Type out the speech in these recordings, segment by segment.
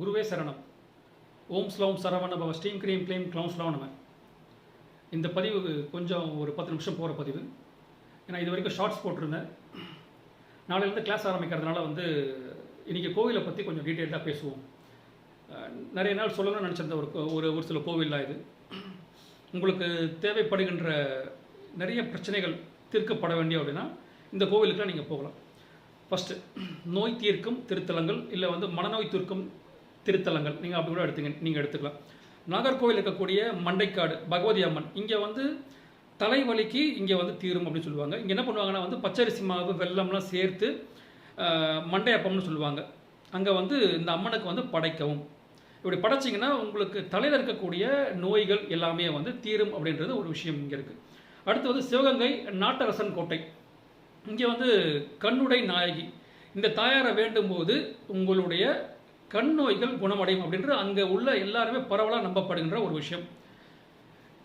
குருவே சரணம். ஓம் ஸ்லோம் சரவண பவ ஸ்டீம் கிரீம் கிளீம் க்ளவுன் ஸ்லோம் இந்த பதிவு கொஞ்சம் ஒரு பத்து நிமிஷம் போகிற பதிவு. ஏன்னா இது வரைக்கும் ஷார்ட்ஸ் போட்டிருந்தேன். நாளையிலேருந்து கிளாஸ் ஆரம்பிக்கிறதுனால வந்து இன்றைக்கி கோவிலை பற்றி கொஞ்சம் டீட்டெயில்டாக பேசுவோம். நிறைய நாள் சொல்லணும்னு நினச்சிருந்த ஒரு கோ- ஒரு ஒரு சில கோவில்லாம் இது. உங்களுக்கு தேவைப்படுகின்ற நிறைய பிரச்சனைகள் தீர்க்கப்பட வேண்டிய அப்படின்னா இந்த கோவிலுக்குலாம் நீங்கள் போகலாம். ஃபஸ்ட்டு நோய் தீர்க்கும் திருத்தலங்கள் இல்லை வந்து மனநோய் தீர்க்கும் திருத்தலங்கள். நீங்கள் அப்படி கூட எடுத்துங்க நீங்கள் எடுத்துக்கலாம். நாகர்கோவில் இருக்கக்கூடிய மண்டைக்காடு பகவதி அம்மன். இங்கே வந்து தலைவலிக்கு இங்கே வந்து தீரும் அப்படின்னு சொல்லுவாங்க. இங்கே என்ன பண்ணுவாங்கன்னா வந்து பச்சரிசி மாவு வெல்லம்லாம் சேர்த்து மண்டையப்பம்னு சொல்லுவாங்க. அங்கே வந்து இந்த அம்மனுக்கு வந்து படைக்கவும். இப்படி படைச்சிங்கன்னா உங்களுக்கு தலையில் இருக்கக்கூடிய நோய்கள் எல்லாமே வந்து தீரும் அப்படின்றது ஒரு விஷயம் இங்கே இருக்குது அடுத்து வந்து சிவகங்கை நாட்டரசன் கோட்டை. இங்கே வந்து கண்ணுடை நாயகி. இந்த தாயாரை வேண்டும் போது உங்களுடைய கண் நோய்கள் குணமடையும் அப்படின்ற அங்கே உள்ள எல்லாருமே பரவலாக நம்பப்படுகின்ற ஒரு விஷயம்.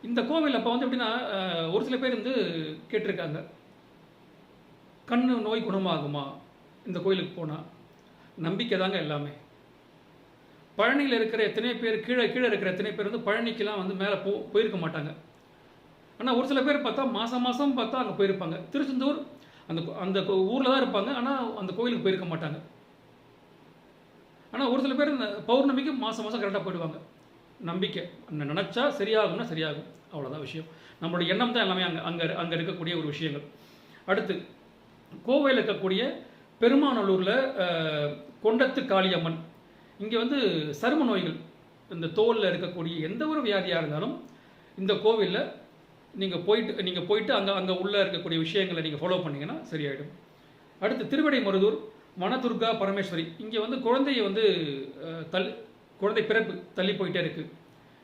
இந்த கோவில் அப்போ வந்து எப்படின்னா ஒரு சில பேர் வந்து கேட்டிருக்காங்க. கண் நோய் குணமாகுமா? இந்த கோயிலுக்கு போனால் நம்பிக்கை தாங்க எல்லாமே. பழனியில் இருக்கிற எத்தனை பேர் கீழே கீழே இருக்கிற எத்தனை பேர் வந்து பழனிக்கெலாம் வந்து மேலே போ போயிருக்க மாட்டாங்க. ஆனால் ஒரு சில பேர் பார்த்தா மாதம் மாதம் பார்த்தா அங்கே போயிருப்பாங்க. திருச்செந்தூர் அந்த கோ- அந்த ஊரில் தான் இருப்பாங்க. ஆனால் அந்த கோயிலுக்கு போயிருக்க மாட்டாங்க. ஆனால் ஒரு சில பேர் இந்த பௌர்ணமிக்கு மாதம் மாதம் கரெக்டாக போயிடுவாங்க. நம்பிக்கை. நினச்சா சரியாகும்னா சரியாகும். அவ்வளோதான் விஷயம். நம்மளுடைய எண்ணம் தான் எல்லாமே அங்கே அங்கே அங்கே இருக்கக்கூடிய ஒரு விஷயங்கள். அடுத்து கோவையில் இருக்கக்கூடிய பெருமாநல்லூரில் கொண்டத்து காளியம்மன். இங்கே வந்து சரும நோய்கள் இந்த தோலில் இருக்கக்கூடிய எந்த ஒரு வியாதியாக இருந்தாலும் இந்த கோவிலில் நீங்கள் போயிட்டு நீங்கள் போயிட்டு அங்கே அங்கே உள்ளே இருக்கக்கூடிய விஷயங்களை நீங்கள் ஃபாலோ பண்ணீங்கன்னா சரியாயிடும். அடுத்து திருவடை மருதூர் வனதுர்கா பரமேஸ்வரி. இங்கே வந்து குழந்தைய வந்து தள்ளி குழந்தை பிறப்பு தள்ளி போயிட்டே இருக்குது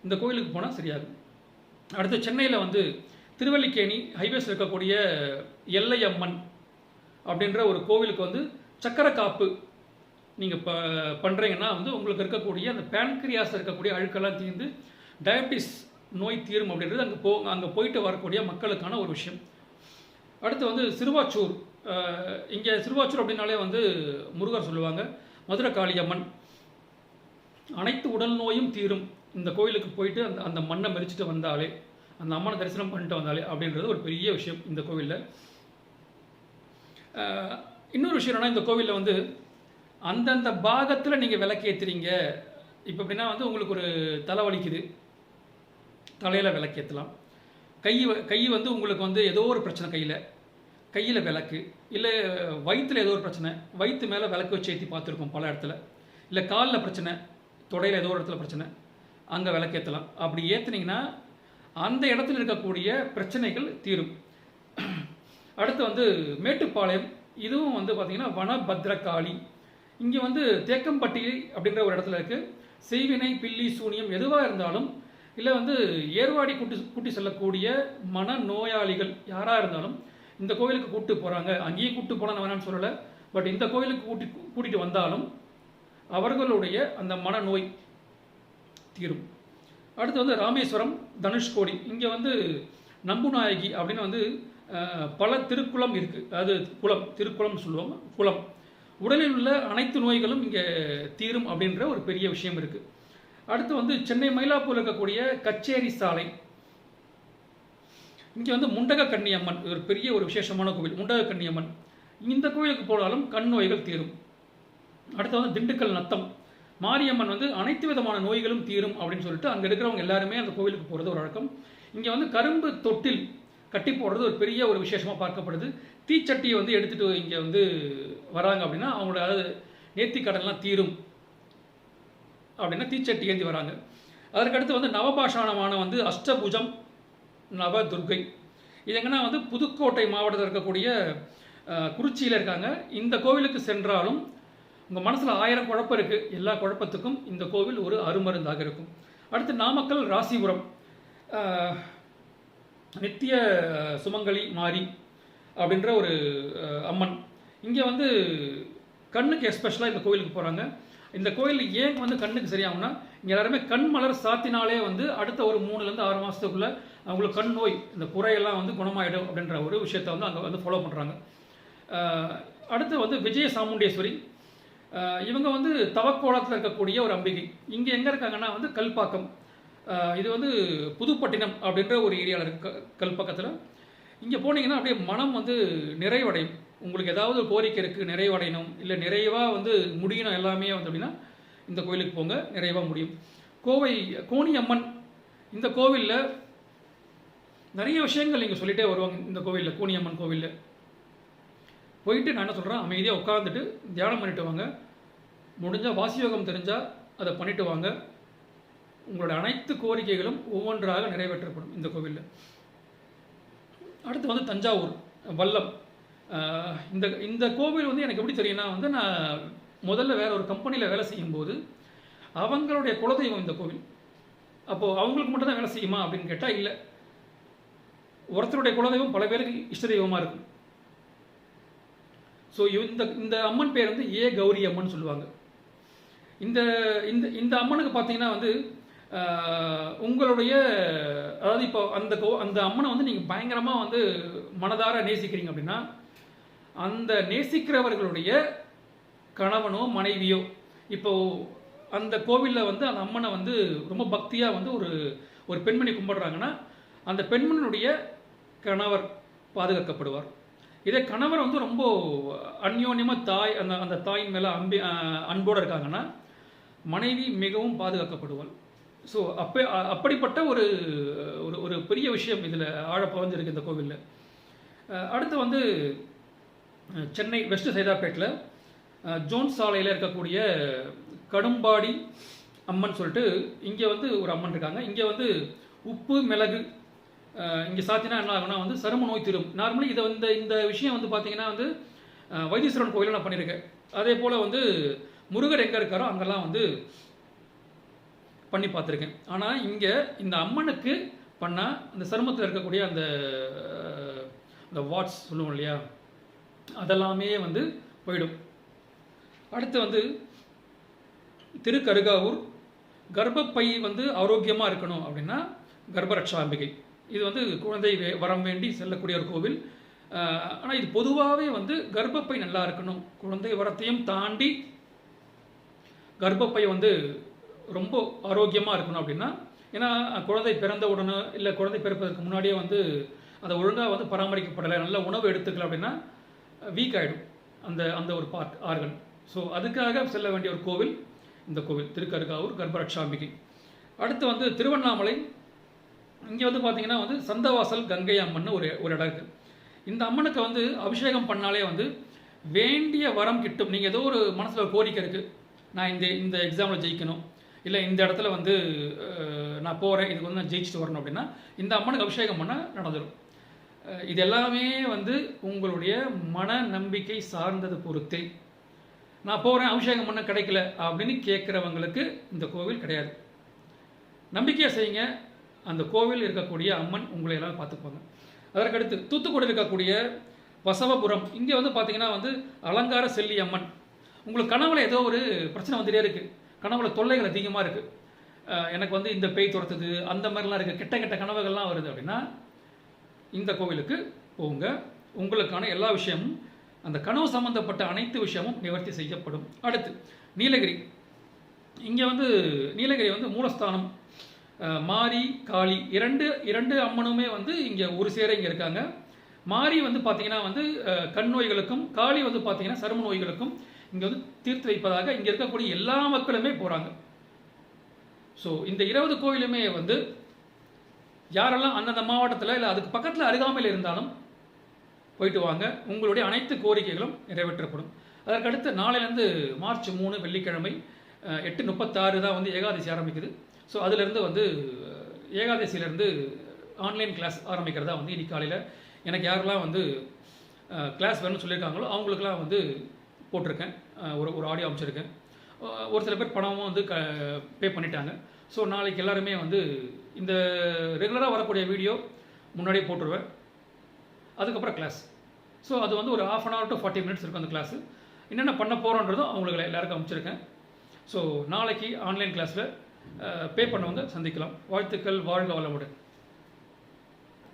இந்த கோயிலுக்கு போனால் சரியாகும் அடுத்து சென்னையில் வந்து திருவல்லிக்கேணி ஹைவேஸ் இருக்கக்கூடிய எல்லை அம்மன் அப்படின்ற ஒரு கோவிலுக்கு வந்து சக்கர காப்பு நீங்கள் ப பண்ணுறீங்கன்னா வந்து உங்களுக்கு இருக்கக்கூடிய அந்த பேன்கிரியாஸ் இருக்கக்கூடிய அழுக்கெல்லாம் தீர்ந்து டயபிட்டிஸ் நோய் தீரும் அப்படின்றது அங்கே போ அங்கே போயிட்டு வரக்கூடிய மக்களுக்கான ஒரு விஷயம். அடுத்து வந்து சிறுவாச்சூர். இங்கே சிறுவாச்சூர் அப்படின்னாலே வந்து முருகர் சொல்லுவாங்க மதுரை காளியம்மன் அனைத்து உடல் நோயும் தீரும். இந்த கோயிலுக்கு போயிட்டு அந்த அந்த மண்ணை மெரிச்சிட்டு வந்தாலே அந்த அம்மனை தரிசனம் பண்ணிட்டு வந்தாலே அப்படின்றது ஒரு பெரிய விஷயம் இந்த கோவிலில். இன்னொரு விஷயம் என்னன்னா இந்த கோவிலில் வந்து அந்தந்த பாகத்தில் நீங்கள் விளக்கேற்றுறீங்க இப்போ எப்படின்னா வந்து உங்களுக்கு ஒரு தலை வலிக்குது. தலையில் விளக்கேற்றலாம் கை கை வந்து உங்களுக்கு வந்து ஏதோ ஒரு பிரச்சனை கையில். கையில் விளக்கு இல்லை வயிற்றில் ஏதோ ஒரு பிரச்சனை வயிற்று மேலே விளக்கு வச்சு ஏற்றி பார்த்துருக்கோம் பல இடத்துல. இல்லை காலில் பிரச்சனை தொடையில் ஏதோ ஒரு இடத்துல பிரச்சனை அங்கே விளக்கேற்றலாம் அப்படி ஏற்றுனீங்கன்னா அந்த இடத்துல இருக்கக்கூடிய பிரச்சனைகள் தீரும். அடுத்து வந்து மேட்டுப்பாளையம் இதுவும் வந்து பார்த்திங்கன்னா வனபத்ரகாளி. இங்கே வந்து தேக்கம்பட்டி அப்படின்ற ஒரு இடத்துல இருக்குது செய்வினை பில்லி சூனியம் எதுவாக இருந்தாலும் இல்லை வந்து ஏர்வாடி கூட்டி கூட்டி செல்லக்கூடிய மன நோயாளிகள் யாராக இருந்தாலும் இந்த கோவிலுக்கு கூப்பிட்டு போகிறாங்க அங்கேயும் கூப்பிட்டு போனான்னு வேணாம்னு சொல்லலை. பட் இந்த கோவிலுக்கு கூட்டி கூட்டிகிட்டு வந்தாலும் அவர்களுடைய அந்த மனநோய் தீரும். அடுத்து வந்து ராமேஸ்வரம் தனுஷ்கோடி. இங்கே வந்து நம்புநாயகி அப்படின்னு வந்து பல திருக்குளம் இருக்குது அது குளம் திருக்குளம் சொல்லுவோம் குளம். உடலில் உள்ள அனைத்து நோய்களும் இங்கே தீரும் அப்படின்ற ஒரு பெரிய விஷயம் இருக்குது அடுத்து வந்து சென்னை மயிலாப்பூர் இருக்கக்கூடிய கச்சேரி சாலை. இங்கே வந்து முண்டக கன்னியம்மன் இது ஒரு பெரிய ஒரு விசேஷமான கோவில் முண்டக கன்னியம்மன் இந்த கோவிலுக்கு போனாலும் கண் நோய்கள் தீரும். அடுத்து வந்து திண்டுக்கல் நத்தம். மாரியம்மன் வந்து அனைத்து விதமான நோய்களும் தீரும் அப்படின்னு சொல்லிட்டு அங்கே இருக்கிறவங்க எல்லாருமே அந்த கோவிலுக்கு போகிறது ஒரு வழக்கம். இங்கே வந்து கரும்பு தொட்டில் கட்டி போடுறது ஒரு பெரிய ஒரு விசேஷமாக பார்க்கப்படுது. தீச்சட்டியை வந்து எடுத்துகிட்டு இங்கே வந்து வராங்க அப்படின்னா அவங்களோட அதாவது நேர்த்தி கடன்லாம் தீரும் அப்படின்னா தீச்சட்டி ஏந்தி வராங்க. அதற்கடுத்து வந்து நவபாஷாணமான வந்து அஷ்டபுஜம் நவதுர்கை. இதுங்கன்னா வந்து புதுக்கோட்டை மாவட்டத்தில் இருக்கக்கூடிய குறிச்சியில் இருக்காங்க. இந்த கோவிலுக்கு சென்றாலும் உங்கள் மனசில் ஆயிரம் குழப்பம் இருக்குது எல்லா குழப்பத்துக்கும் இந்த கோவில் ஒரு அருமருந்தாக இருக்கும். அடுத்து நாமக்கல் ராசிபுரம். நித்திய சுமங்கலி மாரி அப்படின்ற ஒரு அம்மன். இங்கே வந்து கண்ணுக்கு எஸ்பெஷலாக இந்த கோவிலுக்கு போகிறாங்க இந்த கோயில் ஏன் வந்து கண்ணுக்கு சரியாகும்னா இங்கே எல்லாருமே கண் மலர் சாத்தினாலே வந்து அடுத்த ஒரு மூணுலேருந்து ஆறு மாதத்துக்குள்ளே அவங்களுக்கு கண் நோய் இந்த குறையெல்லாம் வந்து குணமாயிடும் அப்படின்ற ஒரு விஷயத்தை வந்து அங்கே வந்து ஃபாலோ பண்ணுறாங்க அடுத்து வந்து விஜய சாமுண்டேஸ்வரி. இவங்க வந்து தவக்கோலத்தில் இருக்கக்கூடிய ஒரு அம்பிகை. இங்கே எங்கே இருக்காங்கன்னா வந்து கல்பாக்கம். இது வந்து புதுப்பட்டினம் அப்படின்ற ஒரு ஏரியாவில் இருக்கு கல்பாக்கத்தில். இங்கே போனீங்கன்னா அப்படியே மனம் வந்து நிறைவடையும். உங்களுக்கு ஏதாவது ஒரு கோரிக்கை இருக்குது நிறைவடையணும் இல்லை நிறைவாக வந்து முடியணும் எல்லாமே வந்து அப்படின்னா இந்த கோயிலுக்கு போங்க நிறைவாக முடியும். கோவை கோணி அம்மன் இந்த கோவிலில் நிறைய விஷயங்கள் நீங்கள் சொல்லிகிட்டே வருவாங்க இந்த கோவிலில் கோணியம்மன் கோவிலில். போயிட்டு நான் என்ன சொல்கிறேன் அமைதியாக உட்காந்துட்டு தியானம் பண்ணிட்டு வாங்க. முடிஞ்சால் வாசியோகம் தெரிஞ்சால் அதை பண்ணிட்டு வாங்க. உங்களோட அனைத்து கோரிக்கைகளும் ஒவ்வொன்றாக நிறைவேற்றப்படும் இந்த கோவிலில். அடுத்து வந்து தஞ்சாவூர் வல்லம். இந்த இந்த கோவில் வந்து எனக்கு எப்படி தெரியும்னா வந்து நான் முதல்ல வேற ஒரு கம்பெனியில் வேலை செய்யும்போது அவங்களுடைய குலதெய்வம் இந்த கோவில். அப்போது அவங்களுக்கு மட்டும் தான் வேலை செய்யுமா அப்படின்னு கேட்டால் இல்லை. ஒருத்தருடைய குலதெய்வம் பல பேருக்கு இஷ்ட தெய்வமாக இருக்கும். ஸோ இந்த இந்த அம்மன் பேர் வந்து ஏ கௌரி அம்மன் சொல்லுவாங்க. இந்த இந்த இந்த அம்மனுக்கு பார்த்தீங்கன்னா வந்து உங்களுடைய அதாவது இப்போ அந்த கோ அந்த அம்மனை வந்து நீங்கள் பயங்கரமாக வந்து மனதார நேசிக்கிறீங்க அப்படின்னா அந்த நேசிக்கிறவர்களுடைய கணவனோ மனைவியோ இப்போ அந்த கோவிலில் வந்து அந்த அம்மனை வந்து ரொம்ப பக்தியாக வந்து ஒரு ஒரு பெண்மணி கும்பிடுறாங்கன்னா அந்த பெண்மணியுடைய கணவர் பாதுகாக்கப்படுவார். இதே கணவர் வந்து ரொம்ப அந்யோன்யமாக தாய் அந்த அந்த தாயின் மேலே அம்பி அன்போடு இருக்காங்கன்னா மனைவி மிகவும் பாதுகாக்கப்படுவாள். ஸோ அப்போ அப்படிப்பட்ட ஒரு ஒரு ஒரு பெரிய விஷயம் இதில் ஆழ இந்த கோவிலில். அடுத்து வந்து சென்னை வெஸ்ட் சைதாப்பேட்டில் ஜோன்ஸ் ஜோன் சாலையில் இருக்கக்கூடிய கடும்பாடி அம்மன் சொல்லிட்டு இங்கே வந்து ஒரு அம்மன் இருக்காங்க. இங்கே வந்து உப்பு மிளகு இங்கே சாத்தினா என்ன ஆகும்னா வந்து சரும நோய் தீரும். நார்மலி இதை வந்து இந்த விஷயம் வந்து பார்த்தீங்கன்னா வந்து வைத்தீஸ்வரன் கோயிலில் நான் பண்ணியிருக்கேன். அதே போல் வந்து முருகர் எங்கே இருக்காரோ அங்கெல்லாம் வந்து பண்ணி பார்த்துருக்கேன். ஆனால் இங்கே இந்த அம்மனுக்கு பண்ணால் அந்த சருமத்தில் இருக்கக்கூடிய அந்த அந்த வாட்ஸ் சொல்லுவோம் இல்லையா? அதெல்லாமே வந்து போயிடும். அடுத்து வந்து திருக்கருகாவூர் கர்ப்பப்பை வந்து ஆரோக்கியமாக இருக்கணும் அப்படின்னா கர்ப்பரட்சாம்பிகை. இது வந்து குழந்தை வே- வரம் வேண்டி செல்லக்கூடிய ஒரு கோவில். ஆனால் இது பொதுவாகவே வந்து கர்ப்பப்பை நல்லா இருக்கணும். குழந்தை வரத்தையும் தாண்டி கர்ப்பப்பை வந்து ரொம்ப ஆரோக்கியமாக இருக்கணும் அப்படின்னா ஏன்னா குழந்தை பிறந்த உடனே இல்லை குழந்தை பிறப்பதற்கு முன்னாடியே வந்து அதை ஒழுங்காக வந்து பராமரிக்கப்படலை நல்ல உணவு எடுத்துக்கல அப்படின்னா வீக் ஆகிடும் அந்த அந்த ஒரு பார்ட் ஆர்கன் ஸோ அதுக்காக செல்ல வேண்டிய ஒரு கோவில் இந்த கோவில் திருக்கருகாவூர் கர்ப்பரட்சாம்பிகை. அடுத்து வந்து திருவண்ணாமலை. இங்கே வந்து பார்த்தீங்கன்னா வந்து சந்தவாசல் கங்கை அம்மன் ஒரு ஒரு இடம் இருக்குது இந்த அம்மனுக்கு வந்து அபிஷேகம் பண்ணாலே வந்து வேண்டிய வரம் கிட்டும். நீங்கள் ஏதோ ஒரு மனசில் ஒரு கோரிக்கை இருக்குது நான் இந்த இந்த எக்ஸாமில் ஜெயிக்கணும். இல்லை இந்த இடத்துல வந்து நான் போகிறேன் இதுக்கு வந்து நான் ஜெயிச்சுட்டு வரணும் அப்படின்னா இந்த அம்மனுக்கு அபிஷேகம் பண்ணால் நடந்துடும் இது எல்லாமே வந்து உங்களுடைய மன நம்பிக்கை சார்ந்தது பொறுத்தே. நான் போகிறேன் அபிஷேகம் பண்ண கிடைக்கல அப்படின்னு கேட்குறவங்களுக்கு இந்த கோவில் கிடையாது. நம்பிக்கையாக செய்யுங்க. அந்த கோவில் இருக்கக்கூடிய அம்மன் உங்களை எல்லாம் பார்த்துப்பாங்க. அதற்கடுத்து தூத்துக்குடி இருக்கக்கூடிய வசவபுரம் இங்கே வந்து பார்த்தீங்கன்னா வந்து அலங்கார செல்லி அம்மன். உங்களுக்கு கனவுல ஏதோ ஒரு பிரச்சனை வந்துட்டே இருக்குது கனவுல தொல்லைகள் அதிகமாக இருக்குது எனக்கு வந்து இந்த பேய் துரத்துது அந்த மாதிரிலாம் இருக்குது கெட்ட கெட்ட கனவுகள்லாம் வருது அப்படின்னா இந்த கோவிலுக்கு போங்க. உங்களுக்கான எல்லா விஷயமும் அந்த கனவு சம்பந்தப்பட்ட அனைத்து விஷயமும் நிவர்த்தி செய்யப்படும். அடுத்து நீலகிரி. இங்கே வந்து நீலகிரி வந்து மூலஸ்தானம். மாரி காளி இரண்டு இரண்டு அம்மனுமே வந்து இங்கே ஒரு சேர இங்கே இருக்காங்க. மாரி வந்து பார்த்தீங்கன்னா வந்து கண் நோய்களுக்கும் காளி வந்து பார்த்தீங்கன்னா சரும நோய்களுக்கும் இங்கே வந்து தீர்த்து வைப்பதாக இங்கே இருக்கக்கூடிய எல்லா மக்களுமே போகிறாங்க ஸோ இந்த இருபது கோயிலுமே வந்து யாரெல்லாம் அந்தந்த மாவட்டத்தில் இல்லை அதுக்கு பக்கத்தில் அருகாமையில் இருந்தாலும் போயிட்டு வாங்க. உங்களுடைய அனைத்து கோரிக்கைகளும் நிறைவேற்றப்படும். அதற்கடுத்து நாளையிலேருந்து மார்ச் மூணு வெள்ளிக்கிழமை எட்டு முப்பத்தாறு தான் வந்து ஏகாதசி ஆரம்பிக்குது. ஸோ அதுலேருந்து வந்து ஏகாதசியிலேருந்து ஆன்லைன் கிளாஸ் ஆரம்பிக்கிறதா வந்து இன்னைக்கு காலையில் எனக்கு யாரெல்லாம் வந்து கிளாஸ் வேணும்னு சொல்லியிருக்காங்களோ அவங்களுக்குலாம் வந்து போட்டிருக்கேன். ஒரு ஒரு ஆடியோ அமைச்சிருக்கேன். ஒரு சில பேர் பணமும் வந்து க பே பண்ணிட்டாங்க. ஸோ நாளைக்கு எல்லாருமே வந்து இந்த ரெகுலராக வரக்கூடிய வீடியோ முன்னாடியே போட்டுருவேன். அதுக்கப்புறம் கிளாஸ் ஸோ அது வந்து ஒரு half an hour to forty minutes இருக்கும் அந்த கிளாஸு என்னென்ன பண்ண போகிறோன்றதும் அவங்களுக்கு எல்லாருக்கும் அமைச்சிருக்கேன் ஸோ நாளைக்கு ஆன்லைன் கிளாஸில் பே பண்ணவங்க சந்திக்கலாம். வாழ்த்துக்கள் வாழ்க வளமுடன்.